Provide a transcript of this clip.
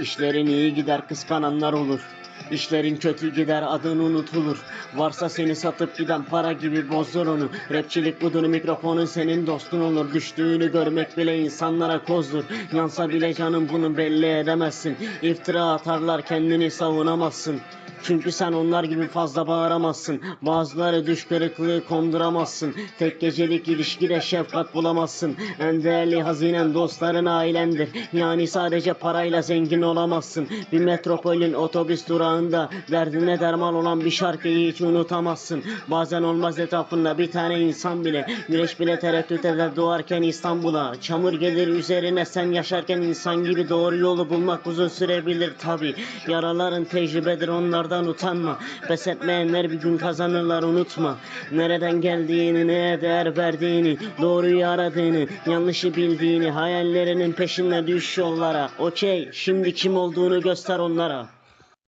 İşlerin iyi gider kıskananlar olur. İşlerin kötü gider adın unutulur. Varsa seni satıp giden para gibi bozdur onu. Rapçilik budur mikrofonun senin dostun olur. Düştüğünü görmek bile insanlara kozdur. Yansa bile canım bunu belli edemezsin. İftira atarlar kendini savunamazsın. Çünkü sen onlar gibi fazla bağıramazsın. Bazıları düş kırıklığı konduramazsın. Tek gecelik ilişkide şefkat bulamazsın. En değerli hazinen dostların ailendir. Yani sadece parayla zengin olamazsın. Bir metropolün otobüs durağında derdine derman olan bir şarkıyı hiç unutamazsın. Bazen olmaz etrafında bir tane insan bile. Güneş bile tereddüt eder doğarken İstanbul'a. Çamur gelir üzerine sen yaşarken insan gibi doğru yolu bulmak uzun sürebilir tabi. Yaraların tecrübedir onlardan utanma. Pes etmeyenler bir gün kazanırlar unutma. Nereden geldiğini, neye değer verdiğini, doğruyu aradığını, yanlışı bildiğini, hayallerinin peşinde düş yollara. Okey, şimdi kim olduğunu göster onlara.